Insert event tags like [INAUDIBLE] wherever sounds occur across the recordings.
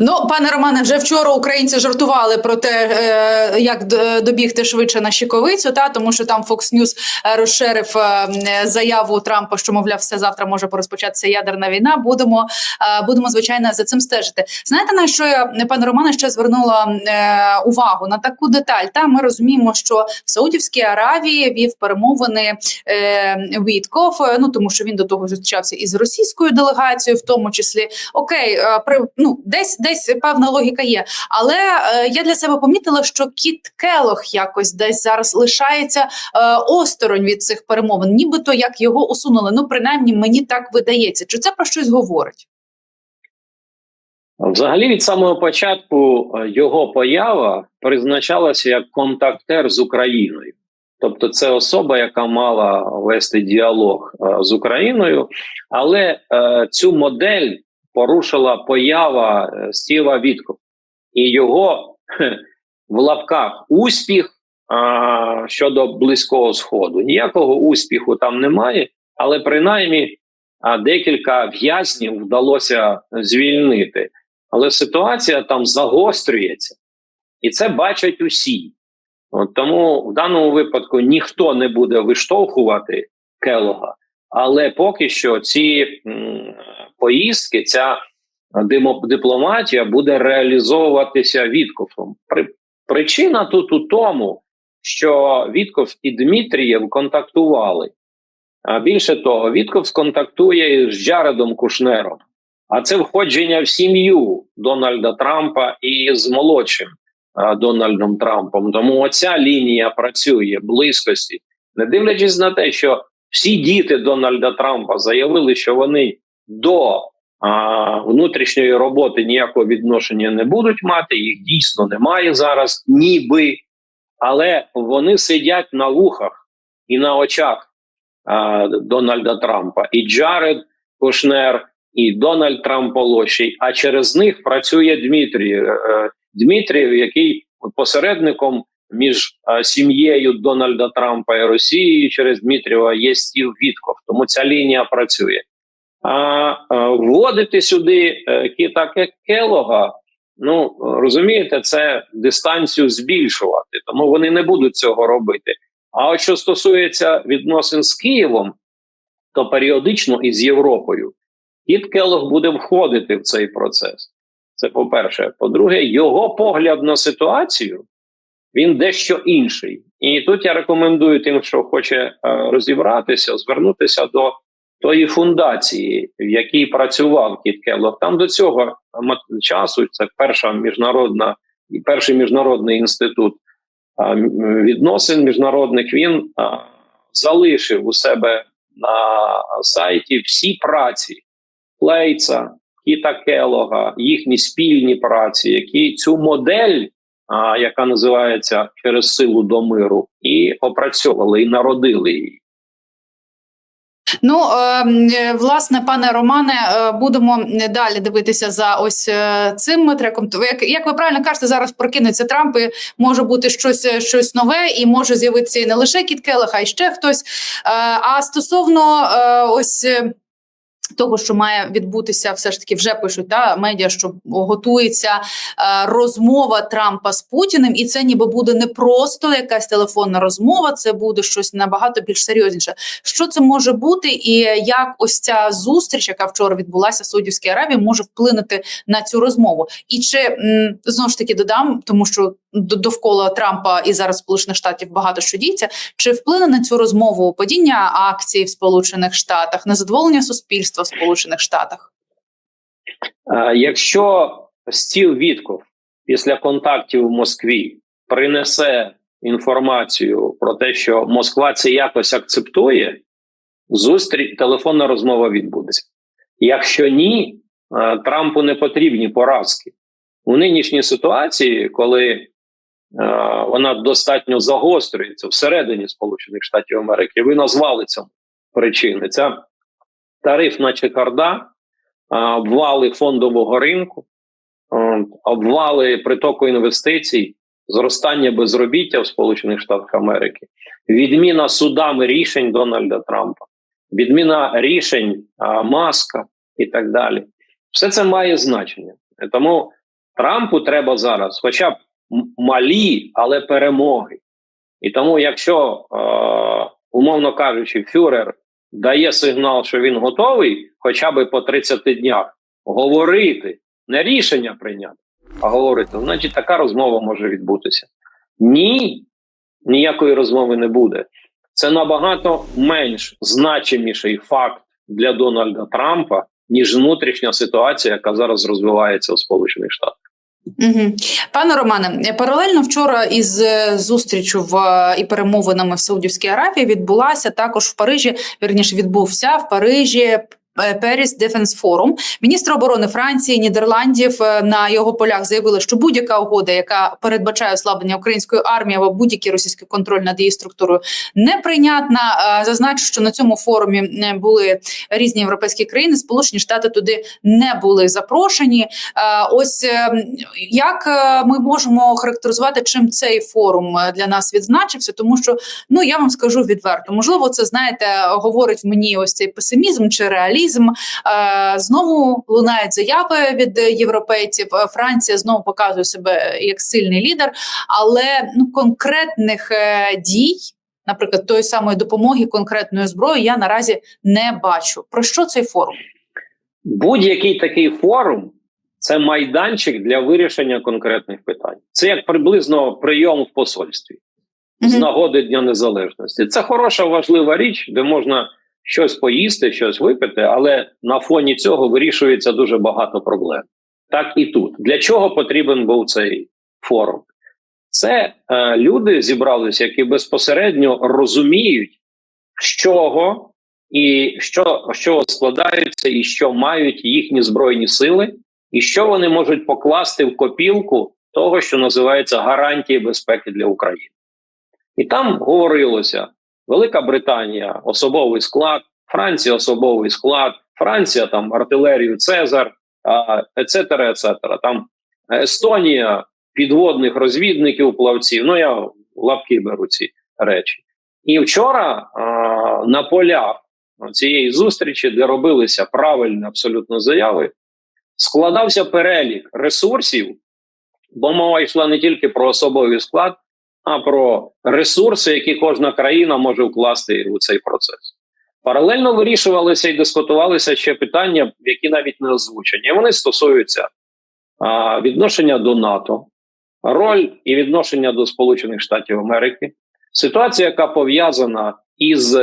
Ну, пане Романе, вже вчора українці жартували про те, е, як добігти швидше на щиковицю, та тому що там Fox News е, розширив е, заяву Трампа, що мовляв, все завтра може порозпочатися ядерна війна. Будемо е, будемо звичайно за цим стежити. Знаєте, на що я пане Романе ще звернула е, увагу на таку деталь? Та ми розуміємо, що в Саудівській Аравії вів перемовини е, Вітков, е, ну тому що він до того зустрічався із російською делегацією, в тому числі окей, е, при ну десь десь певна логіка є. Але е, я для себе помітила, що Кіт Келох якось десь зараз лишається е, осторонь від цих перемовин, нібито як його усунули. Ну принаймні мені так видається. Чи це про щось говорить? Взагалі, від самого початку е, його поява призначалася як контактер з Україною. Тобто, це особа, яка мала вести діалог е, з Україною, але е, цю модель порушила поява е, Стіва Вітков і його в лапках успіх а, щодо близького сходу. Ніякого успіху там немає, але принаймні а, декілька в'язнів вдалося звільнити. Але ситуація там загострюється, і це бачать усі. От тому в даному випадку ніхто не буде виштовхувати Келога, але поки що ці поїздки, ця дипломатія буде реалізовуватися Віткофом. Причина тут у тому, що Вітков і Дмитрієв контактували. А більше того, Вітков контактує з Джаредом Кушнером. А це входження в сім'ю Дональда Трампа і з молодшим Дональдом Трампом. Тому оця лінія працює близькості, не дивлячись на те, що всі діти Дональда Трампа заявили, що вони до а, внутрішньої роботи ніякого відношення не будуть мати. Їх дійсно немає зараз, ніби, але вони сидять на вухах і на очах а, Дональда Трампа. І Джаред Кушнер, і Дональд Трамп молодший, а через них працює Дмитрій е, Дмитрієв, який посередником між е, сім'єю Дональда Трампа і Росією через Дмитрієва є Стів Вітков. Тому ця лінія працює. А е, вводити сюди е, Кіта Келога, ну розумієте, це дистанцію збільшувати, тому вони не будуть цього робити. А от що стосується відносин з Києвом, то періодично із Європою. Кіт Келлог буде входити в цей процес. Це по-перше. По-друге, його погляд на ситуацію він дещо інший. І тут я рекомендую тим, хто хоче е, розібратися, звернутися до тої фундації, в якій працював Кіт Келлог. Там до цього ма- часу це перша міжнародна і перший міжнародний інститут відносин міжнародних. Він залишив у себе на сайті всі праці Клейца, Кіта Келога, їхні спільні праці, які цю модель, яка називається через силу до миру, і опрацьовували, і народили її. Ну е, м, е, власне, пане Романе, е, будемо далі дивитися за ось е, цим. То як, як ви правильно кажете, зараз прокинеться Трамп, і може бути щось, щось нове, і може з'явитися і не лише Кіт Келех, а й ще хтось. А стосовно ось. Того, що має відбутися, все ж таки вже пишуть та медіа, що готується е, розмова Трампа з Путіним, і це ніби буде не просто якась телефонна розмова, це буде щось набагато більш серйозніше. Що це може бути, і як ось ця зустріч, яка вчора відбулася в Саудівській Аравії, може вплинути на цю розмову? І чи м, знову ж таки додам, тому що довкола Трампа і зараз Сполучених Штатів багато що діється. Чи вплине на цю розмову падіння акцій в Сполучених Штатах, незадоволення суспільства в Сполучених Штатах? Е, Якщо стіл Вітков після контактів в Москві принесе інформацію про те, що Москва це якось акцептує, зустріч телефонна розмова відбудеться. Якщо ні, е, Трампу не потрібні поразки у нинішній ситуації, коли вона достатньо загострюється всередині Сполучених Штатів Америки, ви назвали цьому причини. Це тарифна чекарда, обвали фондового ринку, е, обвали притоку інвестицій, зростання безробіття в Сполучених Штатах Америки, відміна судами рішень Дональда Трампа, відміна рішень Маска і так далі. Все це має значення. Тому Трампу треба зараз, хоча б малі, але перемоги. І тому, якщо, е, умовно кажучи, Фюрер дає сигнал, що він готовий, хоча б по 30 днях говорити, не рішення прийняти, а говорити, значить така розмова може відбутися. Ні, ніякої розмови не буде. Це набагато менш значиміший факт для Дональда Трампа, ніж внутрішня ситуація, яка зараз розвивається у Сполучених Штатах. Угу. Пане Романе, паралельно вчора із е, зустрічю в е, і перемовинами в Саудівській Аравії відбулася також в Парижі. Вірніше відбувся в Парижі. Періс Дефенс Форум. Міністр оборони Франції, Нідерландів е, на його полях заявили, що будь-яка угода, яка передбачає ослаблення української армії або будь-який російський контроль над її структурою, неприйнятна. Е, Зазначу, що на цьому форумі е, були різні європейські країни. Сполучені Штати туди не були запрошені. Е, Ось е, як е, ми можемо характеризувати, чим цей форум е, для нас відзначився, тому що ну я вам скажу відверто, можливо, це знаєте, говорить мені ось цей песимізм чи реалізм. Е, Знову лунають заяви від європейців. Е, Франція знову показує себе як сильний лідер, але ну конкретних е, дій. Наприклад, тої самої допомоги конкретної зброї я наразі не бачу. Про що цей форум? Будь-який такий форум це майданчик для вирішення конкретних питань. Це як приблизно прийом в посольстві з нагоди Дня Незалежності. Це хороша, важлива річ, де можна щось поїсти, щось випити, але на фоні цього вирішується дуже багато проблем. Так і тут. Для чого потрібен був цей форум? Це е, люди зібралися, які безпосередньо розуміють, з чого і що, чого складаються, і що мають їхні збройні сили, і що вони можуть покласти в копілку того, що називається гарантії безпеки для України. І там говорилося: Велика Британія особовий склад, Франція особовий склад, Франція там артилерію Цезар, ецетера, ецетера. Там Естонія підводних розвідників, плавців. Ну я лапки беру ці речі. І вчора а, на полях цієї зустрічі, де робилися правильні абсолютно заяви, складався перелік ресурсів, бо мова йшла не тільки про особовий склад, а про ресурси, які кожна країна може вкласти у цей процес. Паралельно вирішувалися і дискутувалися ще питання, які навіть не озвучені. Вони стосуються а, відношення до НАТО, роль і відношення до Сполучених Штатів Америки, ситуація, яка пов'язана із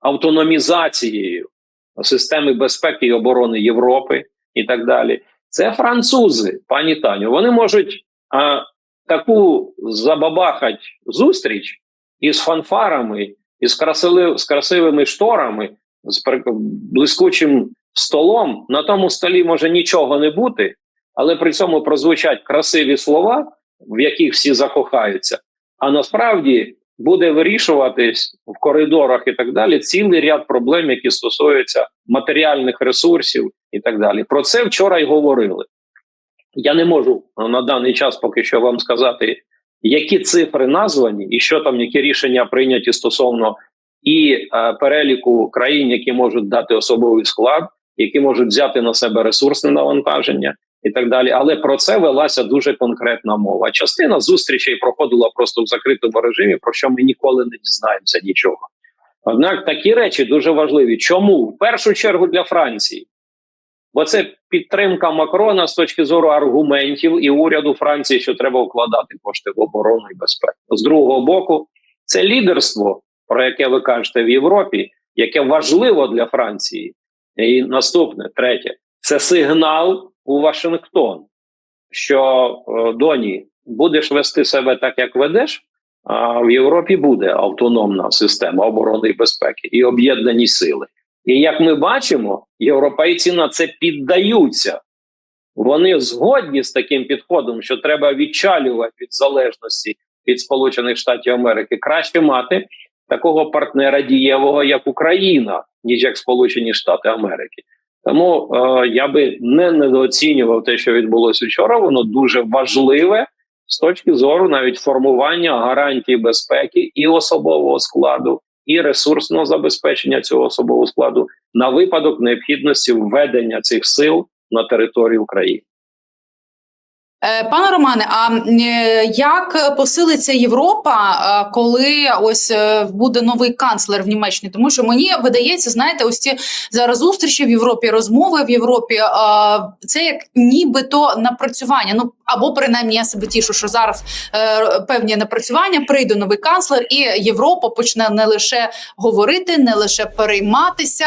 автономізацією системи безпеки і оборони Європи і так далі. Це французи, пані Таню. Вони можуть а, таку забабахать зустріч із фанфарами, із красили, з красивими шторами, з блискучим столом. На тому столі може нічого не бути, але при цьому прозвучать красиві слова, в яких всі закохаються. А насправді буде вирішуватись в коридорах і так далі цілий ряд проблем, які стосуються матеріальних ресурсів і так далі. Про це вчора й говорили. Я не можу на даний час поки що вам сказати, які цифри названі, і що там, які рішення прийняті стосовно і е, переліку країн, які можуть дати особовий склад, які можуть взяти на себе ресурсне навантаження і так далі. Але про це велася дуже конкретна мова. Частина зустрічей проходила просто в закритому режимі, про що ми ніколи не дізнаємося нічого. Однак такі речі дуже важливі. Чому в першу чергу для Франції? Бо це підтримка Макрона з точки зору аргументів і уряду Франції, що треба вкладати кошти в оборону і безпеку. З другого боку, це лідерство, про яке ви кажете в Європі, яке важливо для Франції. І наступне, третє, це сигнал у Вашингтон, що е, доні будеш вести себе так, як ведеш. А в Європі буде автономна система оборони і безпеки і об'єднані сили. І як ми бачимо, європейці на це піддаються. Вони згодні з таким підходом, що треба відчалювати від залежності від Сполучених Штатів Америки. Краще мати такого партнера дієвого, як Україна, ніж як Сполучені Штати Америки. Тому е, я би не недооцінював те, що відбулося вчора. Воно дуже важливе з точки зору навіть формування гарантій безпеки і особового складу, і ресурсного забезпечення цього особового складу на випадок необхідності введення цих сил на територію України. Е, Пане Романе, а е, як посилиться Європа, е, коли ось буде новий канцлер в Німеччині? Тому що мені видається, знаєте, ось ці зараз зустрічі в Європі, розмови в Європі, це як нібито напрацювання. Ну або принаймні я себе тішу, що зараз певні напрацювання прийде новий канцлер, і Європа почне не лише говорити, не лише перейматися,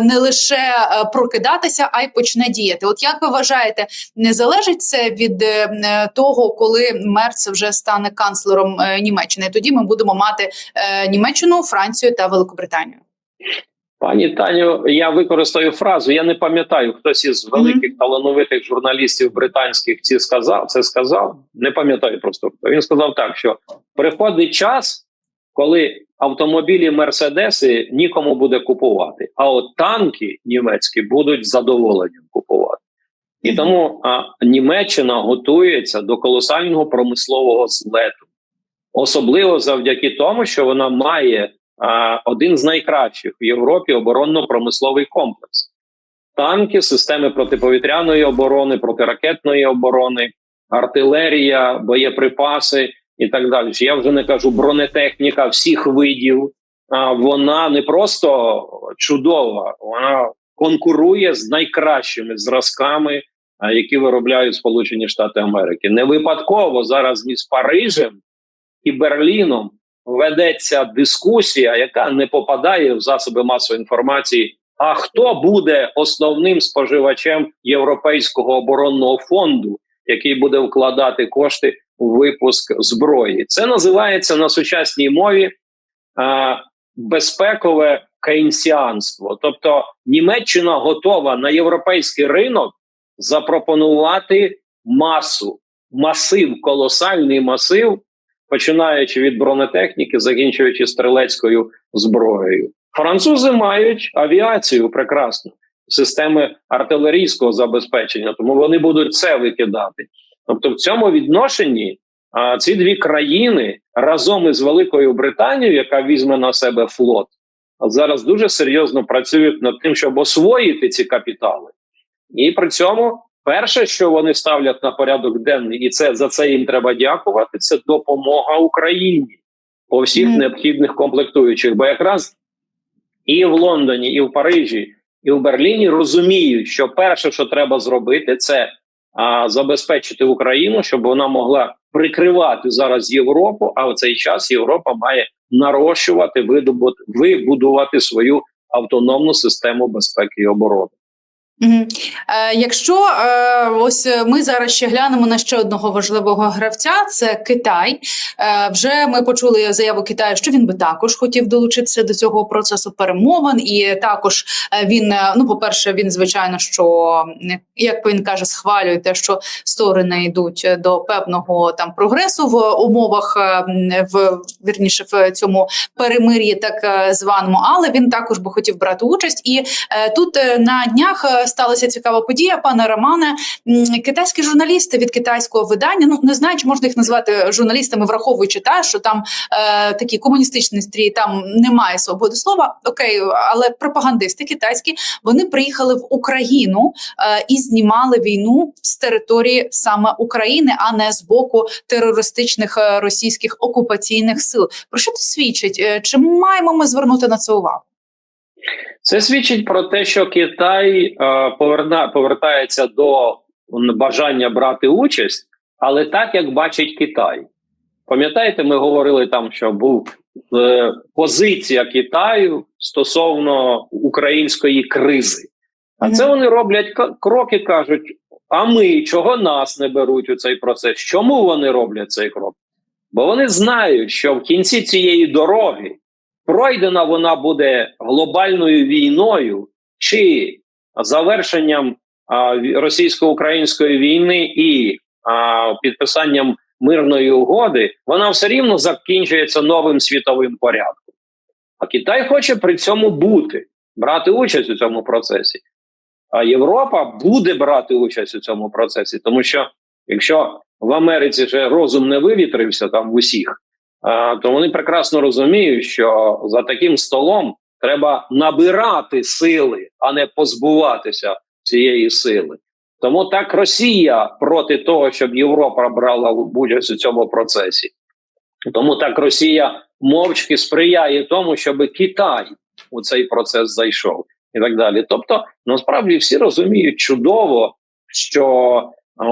не лише прокидатися, а й почне діяти. От як ви вважаєте, не залежить це від е, е, того, коли Мерц вже стане канцлером е, Німеччини? Тоді ми будемо мати Німеччину, Францію та Великобританію. Пані Таню, я використаю фразу. Я не пам'ятаю, хтось із великих талановитих журналістів британських ці сказав. Це сказав. Не пам'ятаю просто хто. Він сказав так, що приходить час, коли автомобілі Мерседеси нікому буде купувати, а от танки німецькі будуть з задоволенням купувати. І тому а, Німеччина готується до колосального промислового злету, особливо завдяки тому, що вона має а, один з найкращих в Європі оборонно-промисловий комплекс. Танки, системи протиповітряної оборони, протиракетної оборони, артилерія, боєприпаси і так далі. Я вже не кажу бронетехніка всіх видів. А, вона не просто чудова, вона конкурує з найкращими зразками, які виробляють Сполучені Штати Америки. Не випадково зараз між Парижем і Берліном ведеться дискусія, яка не попадає в засоби масової інформації. А хто буде основним споживачем Європейського оборонного фонду, який буде вкладати кошти у випуск зброї? Це називається на сучасній мові а, безпекове кейнсіанство. Тобто Німеччина готова на європейський ринок запропонувати масу, масив, колосальний масив починаючи від бронетехніки, закінчуючи стрілецькою зброєю. Французи мають авіацію прекрасну, системи артилерійського забезпечення, тому вони будуть це викидати. Тобто, в цьому відношенні а, ці дві країни разом із Великою Британією, яка візьме на себе флот, зараз дуже серйозно працюють над тим, щоб освоїти ці капітали, і при цьому Перше, що вони ставлять на порядок денний, і це за це їм треба дякувати. Це допомога Україні по всіх Мгм. необхідних комплектуючих. Бо якраз і в Лондоні, і в Парижі, і в Берліні розуміють, що перше, що треба зробити, це а, забезпечити Україну, щоб вона могла прикривати зараз Європу. А в цей час Європа має нарощувати, видобут, вибудувати свою автономну систему безпеки і оборони. Е, якщо е, ось е, ми зараз ще глянемо на ще одного важливого гравця, це Китай. Вже ми почули заяву Китаю, що він би також хотів долучитися до цього процесу перемовин, і також він, ну, по-перше, він звичайно, що як він каже, схвалює те, що сторони йдуть до певного там прогресу в умовах в вірніше в цьому перемир'ї, так званому, але він також би хотів брати участь. І тут на днях сталася цікава подія, пане Романе. Китайські журналісти від китайського видання. Ну не знаю, чи можна їх назвати журналістами, враховуючи те, що там е, такі комуністичні стрій, там немає свободи слова. Окей, але пропагандисти китайські вони приїхали в Україну е, і знімали війну з території саме України, а не з боку терористичних е, російських окупаційних сил. Про що це свідчить? Е, Чи маємо ми звернути на це увагу? Це свідчить про те, що Китай е, поверна, повертається до бажання брати участь, але так як бачить Китай. Пам'ятаєте, ми говорили там, що був е, позиція Китаю стосовно української кризи. А це вони роблять кроки, кажуть: а ми чого нас не беруть у цей процес? Чому вони роблять цей крок? Бо вони знають, що в кінці цієї дороги пройдена вона буде глобальною війною чи завершенням а, російсько-української війни і а, підписанням мирної угоди, вона все рівно закінчується новим світовим порядком. А Китай хоче при цьому бути, брати участь у цьому процесі. А Європа буде брати участь у цьому процесі, тому що якщо в Америці вже розум не вивітрився там в усіх, то вони прекрасно розуміють, що за таким столом треба набирати сили, а не позбуватися цієї сили. Тому так Росія проти того, щоб Європа брала участь у цьому процесі. Тому так Росія мовчки сприяє тому, щоб Китай у цей процес зайшов і так далі. Тобто, насправді всі розуміють чудово, що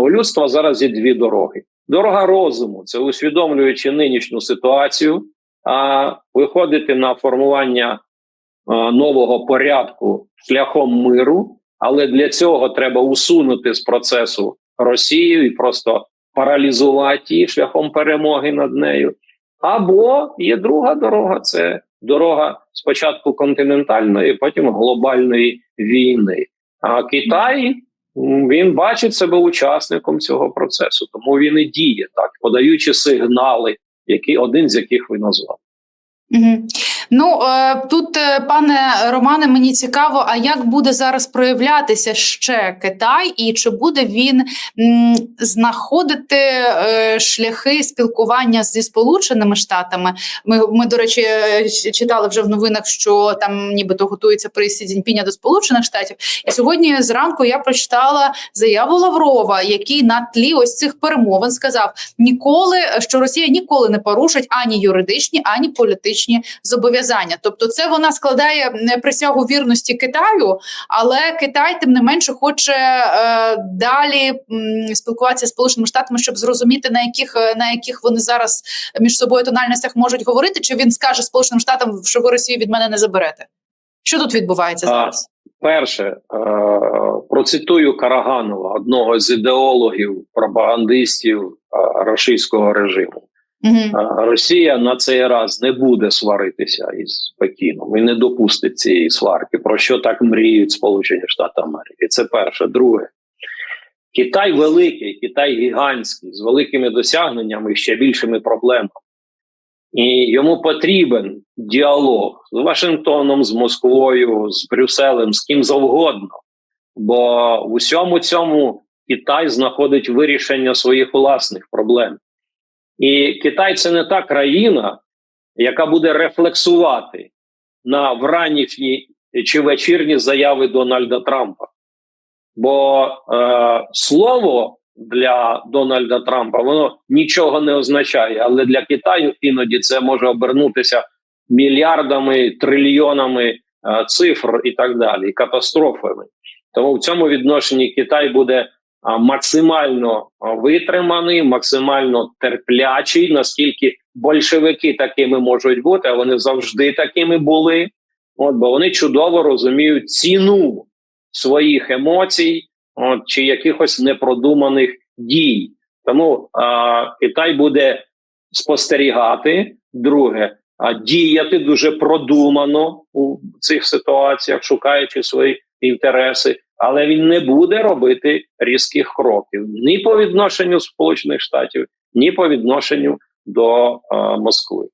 у людства зараз є дві дороги: дорога розуму це усвідомлюючи нинішню ситуацію, а виходити на формування нового порядку шляхом миру. Але для цього треба усунути з процесу Росію і просто паралізувати її шляхом перемоги над нею. Або є друга дорога це дорога спочатку континентальної, потім глобальної війни. А Китай він бачить себе учасником цього процесу, тому він і діє так, подаючи сигнали, які один з яких ви назвали. Угу. Ну е, тут, е, пане Романе, мені цікаво, а як буде зараз проявлятися ще Китай, і чи буде він знаходити е, шляхи спілкування зі Сполученими Штатами? Ми, ми, до речі, читали вже в новинах, що там нібито готується приїзд Сі Цзіньпіня до Сполучених Штатів. І сьогодні зранку я прочитала заяву Лаврова, який на тлі ось цих перемовин сказав ніколи, що Росія ніколи не порушить ані юридичні, ані політичні зобов'язання. Тобто, це вона складає присягу вірності Китаю, але Китай тим не менше хоче е, далі м, спілкуватися з Сполученими Штатами, щоб зрозуміти на яких е, на яких вони зараз між собою тональностях можуть говорити, чи він скаже Сполученим Штатам, що ви Росію від мене не заберете. Що тут відбувається А, зараз? Перше, е, процитую Караганова, одного з ідеологів, пропагандистів е, російського режиму. Росія на цей раз не буде сваритися із Пекіном і не допустить цієї сварки, про що так мріють Сполучені Штати Америки. Це перше. Друге, Китай великий, Китай гігантський, з великими досягненнями і ще більшими проблемами. І йому потрібен діалог з Вашингтоном, з Москвою, з Брюсселем, з ким завгодно. Бо в усьому цьому Китай знаходить вирішення своїх власних проблем. І Китай це не та країна, яка буде рефлексувати на вранішні чи вечірні заяви Дональда Трампа. Бо е, слово для Дональда Трампа воно нічого не означає, але для Китаю іноді це може обернутися мільярдами, трильйонами е, цифр і так далі, катастрофами. Тому в цьому відношенні Китай буде максимально витриманий, максимально терплячий, наскільки большевики такими можуть бути, а вони завжди такими були. От, бо вони чудово розуміють ціну своїх емоцій от, чи якихось непродуманих дій. Тому а, Китай буде спостерігати. Друге, а діяти дуже продумано у цих ситуаціях, шукаючи свої інтереси, але він не буде робити різких кроків ні по відношенню Сполучених Штатів, ні по відношенню до е, Москви.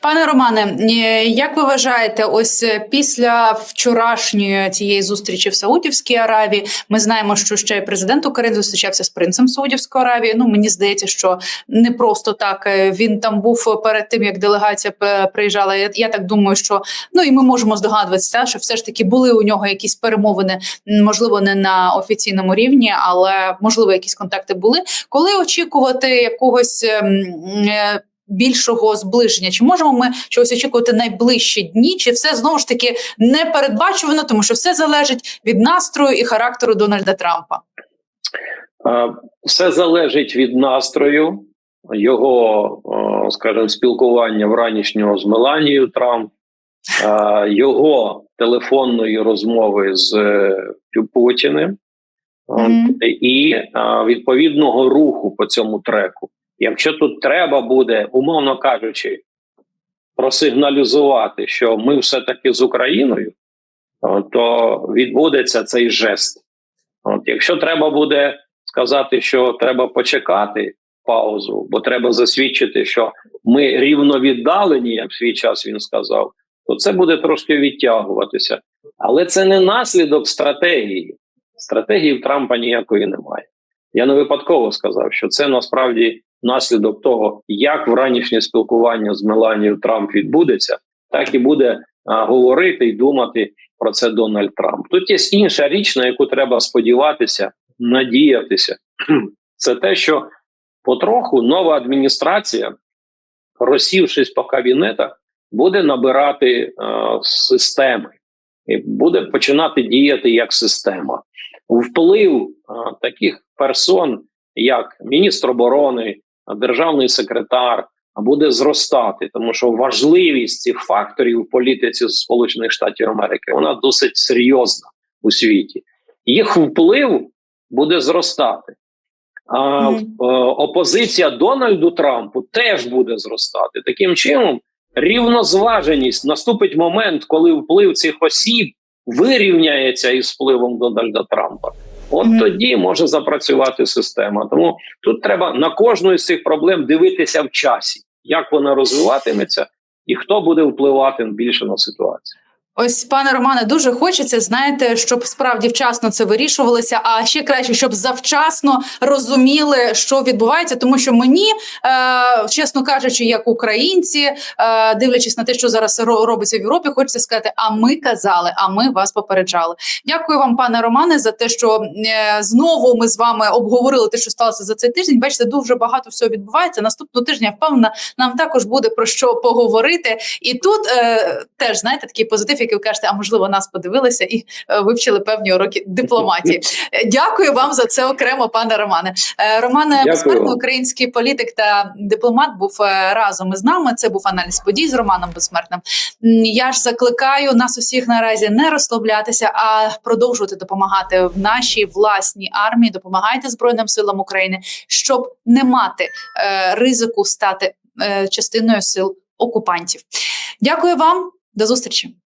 Пане Романе, е, як ви вважаєте, ось е, після вчорашньої цієї зустрічі в Саудівській Аравії, ми знаємо, що ще й президент України зустрічався з принцем Саудівської Аравії. Ну мені здається, що не просто так е, він там був перед тим, як делегація приїжджала. Я, так думаю, що ну і ми можемо здогадуватися, що все ж таки були у нього якісь перемовини, можливо, не на офіційному рівні, але можливо, якісь контакти були. Коли очікувати якогось ем, більшого зближення? Чи можемо ми чогось очікувати найближчі дні? Чи все знову ж таки непередбачувано, тому що все залежить від настрою і характеру Дональда Трампа? Все залежить від настрою його, скажімо, спілкування вранішнього з Меланією Трамп, його телефонної розмови з е, Путіним От, Мгм. і відповідного руху по цьому треку. Якщо тут треба буде, умовно кажучи, просигналізувати, що ми все таки з Україною, то відбудеться цей жест. От, якщо треба буде сказати, що треба почекати паузу, бо треба засвідчити, що ми рівно віддалені, як в свій час він сказав, то це буде трошки відтягуватися. Але це не наслідок стратегії. Стратегії в Трампа ніякої немає. Я не випадково сказав, що це насправді наслідок того, як вранішнє спілкування з Меланією Трамп відбудеться, так і буде а, говорити і думати про це Дональд Трамп. Тут є інша річ, на яку треба сподіватися, надіятися, [CLEARS THROAT] це те, що потроху нова адміністрація, розсівшись по кабінетах, буде набирати е, системи буде починати діяти як система. Вплив таких персон, як міністр оборони, державний секретар, буде зростати, тому що важливість цих факторів в політиці Сполучених Штатів Америки вона досить серйозна у світі. Їх вплив буде зростати. А е, опозиція Дональду Трампу теж буде зростати. Таким чином, рівнозваженість наступить момент, коли вплив цих осіб вирівняється із впливом Дональда Трампа. От Мгм. тоді може запрацювати система. Тому тут треба на кожну із цих проблем дивитися в часі, як вона розвиватиметься, і хто буде впливати більше на ситуацію. Ось, пане Романе, дуже хочеться, знаєте, щоб справді вчасно це вирішувалося, а ще краще, щоб завчасно розуміли, що відбувається, тому що мені, е, чесно кажучи, як українці, е, дивлячись на те, що зараз робиться в Європі, хочеться сказати: а ми казали, а ми вас попереджали. Дякую вам, пане Романе, за те, що е, знову ми з вами обговорили те, що сталося за цей тиждень. Бачите, дуже багато всього відбувається. Наступного тижня впевнена, нам також буде про що поговорити. І тут е, теж знаєте такий позитив, ви кажете, а можливо, нас подивилися і е, вивчили певні уроки дипломатії. Е, Дякую вам за це окремо, пане Романе. Е, Романе безсмертний український політик та дипломат був разом із нами. Це був аналіз подій з Романом Безсмертним. Я ж закликаю нас усіх наразі не розслаблятися, а продовжувати допомагати в нашій власній армії. Допомагайте Збройним силам України, щоб не мати е, ризику стати е, частиною сил окупантів. Дякую вам, до зустрічі.